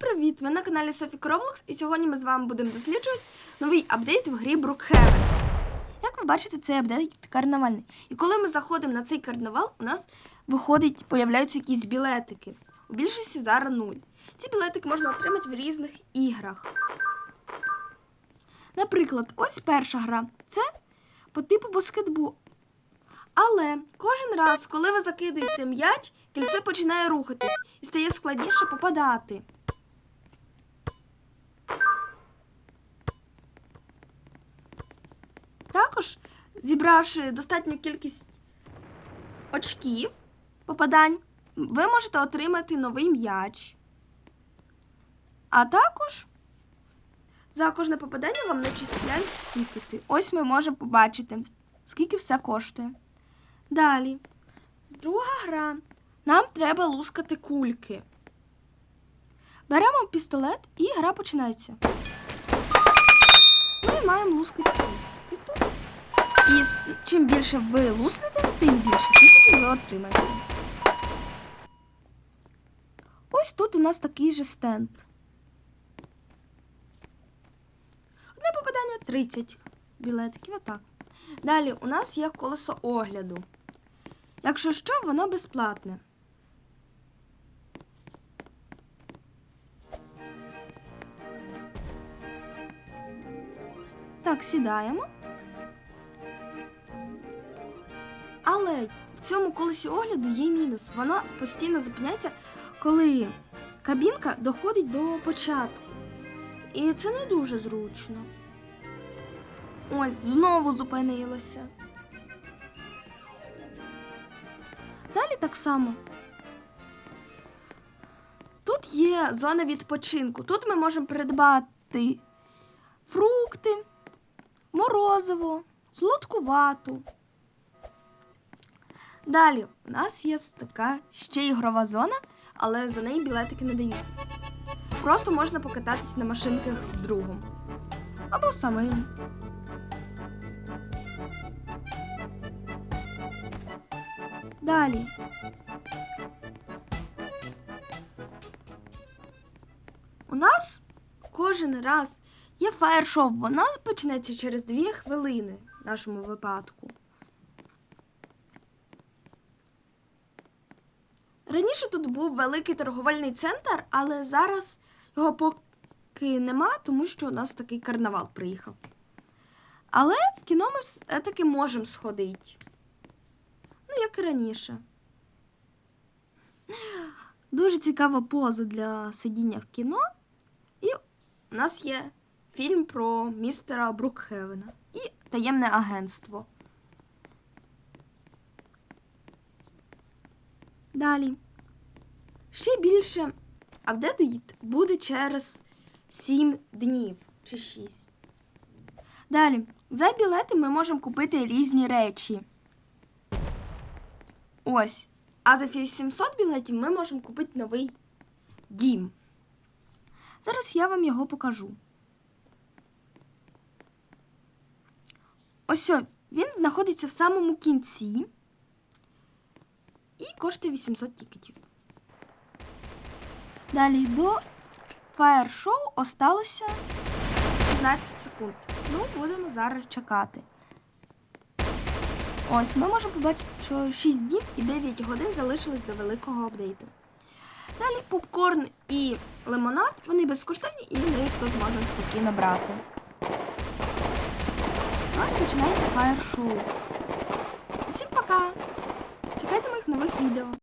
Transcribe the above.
привіт! Ви на каналі Софі Кроблокс, і сьогодні ми з вами будемо досліджувати новий апдейт в грі Brookhaven. Як ви бачите, цей апдейт карнавальний. І коли ми заходимо на цей карнавал, у нас виходить, появляються якісь білетики. У більшості зараз нуль. Ці білетики можна отримати в різних іграх. Наприклад, ось перша гра. Це по типу баскетболу. Але кожен раз, коли ви закидуєте м'яч, кільце починає рухатись і стає складніше попадати. Також, зібравши достатню кількість очків попадань, ви можете отримати новий м'яч. А також за кожне попадання вам начисляють стікети. Ось ми можемо побачити, скільки все коштує. Далі. Друга гра. Нам треба лускати кульки. Беремо пістолет і гра починається. Ми маємо лускати кульки тут. І чим більше ви луснете, тим більше тикетів ви отримаєте. Ось тут у нас такий же стенд. Одне попадання 30 білетиків, отак. Далі у нас є колесо огляду. Якщо що, воно безплатне. Так, сідаємо. Але в цьому колесі огляду є мінус. Воно постійно зупиняється, коли кабінка доходить до початку. І це не дуже зручно. Ось, знову зупинилося. Далі так само. Тут є зона відпочинку. Тут ми можемо придбати фрукти, морозиво, солодкувату. Далі у нас є така ще ігрова зона, але за неї білетики не дають. Просто можна покататись на машинках з другом. Або самим. Далі. У нас кожен раз є фаєр-шоу. Вона почнеться через 2 хвилини в нашому випадку. Раніше тут був великий торговельний центр, але зараз його поки нема, тому що у нас такий карнавал приїхав. Але в кіно ми все-таки можемо сходити. Ну, як і раніше. Дуже цікава поза для сидіння в кіно. І у нас є фільм про містера Брукхевена і таємне агентство. Далі. Ще більше апдейт буде через 7 днів чи 6. Далі. За білети ми можемо купити різні речі. Ось. А за 800 білетів ми можемо купити новий дім. Зараз я вам його покажу. Ось він знаходиться в самому кінці і коштує 800 тікетів. Далі до фаєр-шоу осталося 16 секунд. Ну, будемо зараз чекати. Ось, ми можемо побачити, що 6 днів і 9 годин залишилось до великого апдейту. Далі попкорн і лимонад, вони безкоштовні і їх тут можна спокійно брати. Ось починається фаєр-шоу. Всім пока! Нових відео.